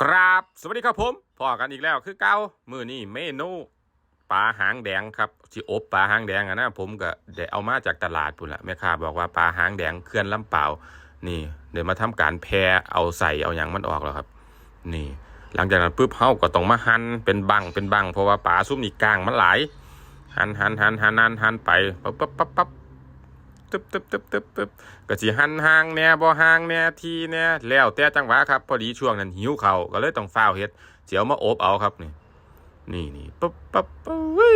ครับ สวัสดีครับผมพอกันอีกแล้วคือเก้ามือนี่เมนูปลาหางแดงครับที่อบปลาหางแดงอะนะผมก็ได้เอามาจากตลาดพุ่นละแม่ค้าบอกว่าปลาหางแดงเคลื่อนลำเปล่า นี่ เดี๋ยวมาทำการแพรเอาใส่เอาอย่างมันออกแล้วครับ นี่ หลังจากนั้นปุ๊บเฮาก็ต้องมาหั่นเป็นบังเป็นบังเพราะว่าปลาซุ่มนี่กลางมันหลายหั่นหั่นหั่นหั่นหั่นหั่นไปปั๊บปั๊บปั๊บ ตึบตึบตึบตึบตึบก็สิหันห่างแน่บ่ห่างแน่ทีแน่แล้วแต่จังหวะครับ พอดีช่วงนั้นหิวเขาก็เลยต้องฟ้าวเฮ็ดเสียวมาอบเอาครับนี่นี่นี่ปั๊บปั๊บปั๊บวิ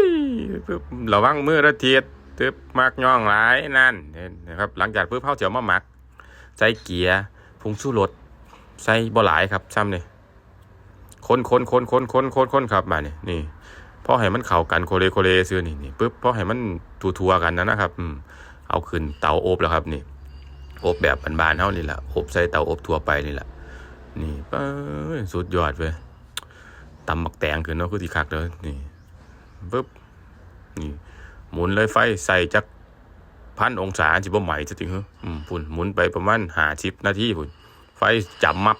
ปึ๊บระวังมือระเทียดตึ๊บมักย่องหลายนั่นเห็นนะครับ หลังจากปุ๊บเฮาเสียวมาหมักใส่เกียร์ผงชูรสใส่บ่หลายครับซ้ำนี่คนคนคนคนคนคนคนครับมาเนี่ยนี่พอให้มันเข้ากันโคเลโคเลซื้อนี่นี่ปุ๊บพอให้มันทัวๆกันนะนะครับ อืม เอาขึ้นเตาอบแล้วครับนี่อบแบบบานๆเท่านี่แหละอบใส่เตาอบทั่วไปนี่แหละนี่ป้าสุดยอดเว้ยตำหมักแตงขึ้นเนาะคือที่คักเลยนี่ปุ๊บนี่ หมุนเลยไฟใส่จักพันองศาจิบ่ไหม่จะถึงเหรออืมพุ่นหมุนไปประมาณหาชิปนาทีพุ่นไฟจับมับ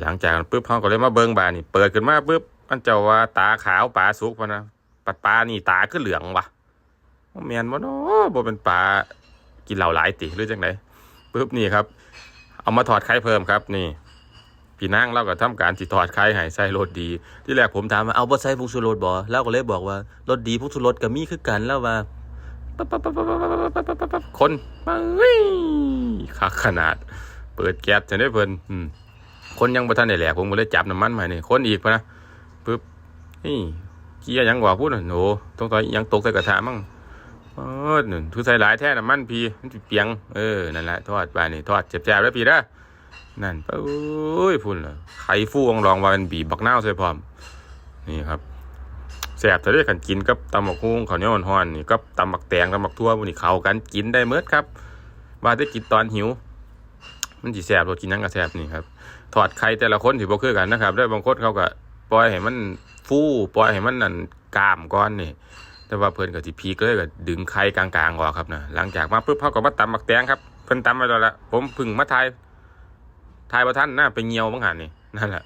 หลังจากนั้นปุ๊บเขาก็เลยมาเบิ้งบานนี่ เปิดขึ้นมาปุ๊บมันเจ้าว่าตาขาวปลาสุกพะนะปัดปลานี่ตาคือเหลืองวะว่า แมนบ่เนาะบ่เป็นปลากินเหล้าหลายติหรือจังไดปุ๊บนี่ครับ เอามาถอดไข่เพิ่มครับนี่ พี่นางเราก็ทำการสิถอดไข่ให้ใส่รสดี ที่แรกผมถามว่าเอาบ่ใส่ผงชูรสบ่เราก็เลยบอกว่ารสดีผงชูรสก็มีคือกันแล้วว่าปั๊บปั๊บปั๊บปั๊บปั๊บปั๊บปั๊บปั๊บปั๊บคนมาเฮ้ยคักขนาด เปิดแก๊สจะได้เพิ่นอืมคนยังบ่ทันได้แหลกผมก็เลยจับน้ำมันมานี่คนอีกพะนะปึ๊บนี่เกียร์ยังกว่าพูดน่ะโหต้องต่อยยังตกใส่กระทะมั่ง เออนั่นทุใส่หลายแท้น้ำมันพีมันเปียง เออ นั่นแหละทอดไปนี่ทอดแซ่บๆแล้วพี่เด้นั่นปะโอ้ยพุ่นเล่ะไข่ฟูองลองว่าเป็นบีบบักนาใส่พร้อม นี่ครับแซ่บแต่ได้กันกินกับตำบักฮุ้งข้าวเหนียวห่อนๆนี่กับตำบักแตงตำบักทั่วพวกนี้เข้ากันกินได้เมิดครับ ว่าได้กินตอนหิว มันสิแซ่บรสกินหยังก็แซ่บนี่ครับถอดไข่แต่ละคนสิบ่คือกันนะครับได้บางคนเขาก็ปล่อยให้มันฟูปล่อยให้มันนั่นกามก้อนนี่ แต่ว่าเพิ่อนก็สิพีกเลยก็ดึงไข่กลางๆออกครับนะหลังจากมาปุ๊บเขาก็มาตำบักแตงครับเพิ่นตำไว้แล้วละผมพึ่งมาทายทายบ่ทันนะไปเงียวบังหันนี่นั่นแหละ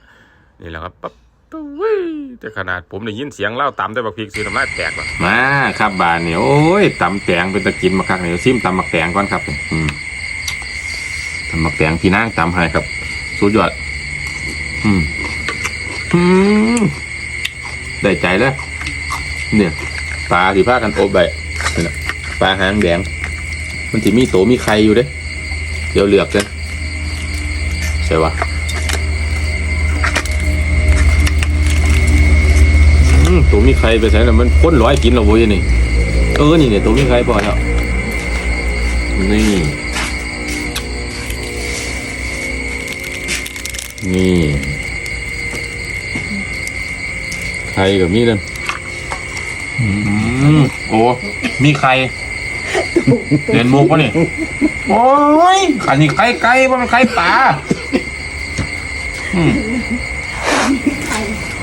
นี่แหละครับปั๊บตุ้ยแต่ขนาดผมได้ยินเสียงเล่าตำด้บักพริกซื้อน้ำลายแตกว่ะมาครับบานนี่โอ้ยตำแตงเป็นตะกินมาคักนี่ยซิมตำมักแตงก่อนครับอืมตำมักแตงพี่นางตำให้ครับสุดยอดอืมอืมได้ใจแล้วเนี่ย ปลาที่พากันอบไปนะปลาหางแดง มันจะมีโตมีไข่อยู่เด้ เดี๋ยวเลือกกันใช่ปะตัวมีใครไปใส่แล้วมันพ่นร้อยกินเราโว้ยนี่ เออ นี่เนี่ยตัวมีใครพอแล้วนี่ นี่ใครกับมีเลยอื มโอ้มีใครเรียนมุกปะนี่โอ้ยขันนี่ไข่ไก่ว่ามันไข่ปลาอืม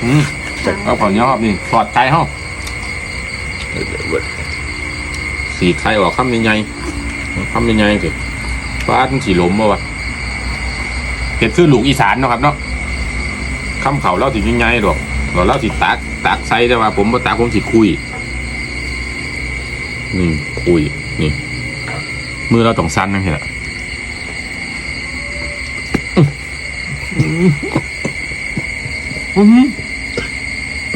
อืมก็เผาเนี้ยครับนี่ถอดไข่ห้องสีไข่ออกคำใหญ่ๆคำใหญ่ๆสิฟ้ามันสีหลมบ่วะเห็ดคือลูกอีสานเนาะครับเนาะคำเขาเล่าสีใหญ่ๆดอกเราเล่าสีตักตักใส่แต่ว่าผมบ่ตักผมสีคุย นี่คุยนี่ มือเราต้องสั้นนั่นแหละอือหือ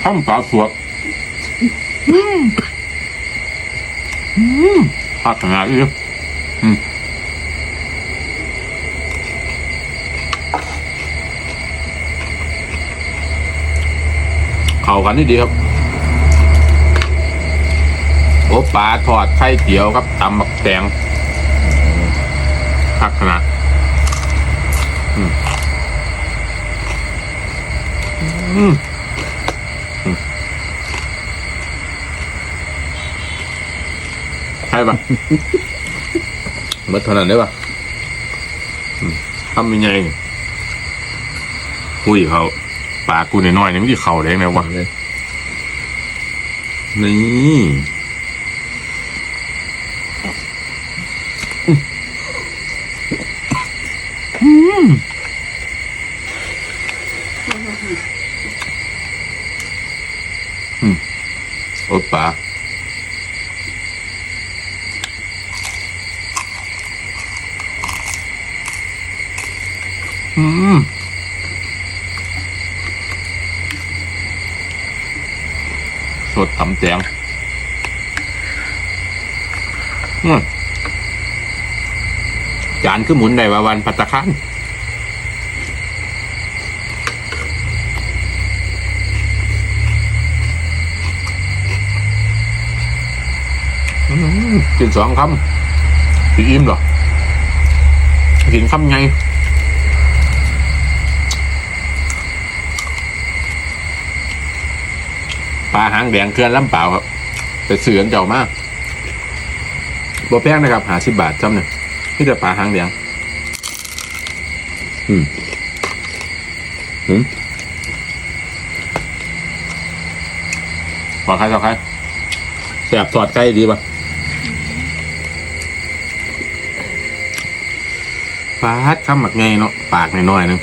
ข้ามปลาสวกอืมอืมผักขนาดนี้อืมเข้ากันนี่ดีครับ โอ้ปลาทอดไข่เตี๋ยวครับตำบักแตงผักขนาดอืมอืมใช่ปะเมื่อเท่านั้นได้ปะอืมทำยังไงคุยเขาปากกูน้อยๆนี่มันที่เข่าแดงแล้ววะนี่ Opa. Hum. Sốt tắm chén. Hum. จานคือหมุนได้ว่าวันปัตตะคันอืมกินสองคำสิอิ่มเหรอ กินคำไงปลาหางแดงเกลือนลำเปล่าครับ แต่เสือนเจ้ามากบ่แพงนะครับหาสิบบาทจำเนี่ย นี่แต่ปลาหางแดงอืมอืมขอใครต่อใครแสบสอดไก่ดีป่ะปลาฮัดข้ามหมักไงเนาะปากน้อยๆนึง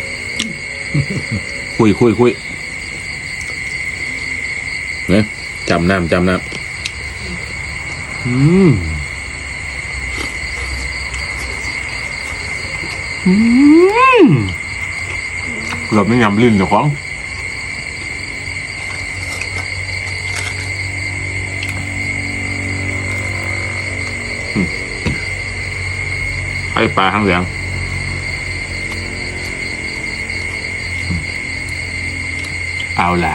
คุยคุยคุยเนี่ยจำน้ำจำน้ำอืมอืม เกือบไม่ยำลิ้นเดี๋ยวของอืมไอปลาหางเหลืองเอาล่ะ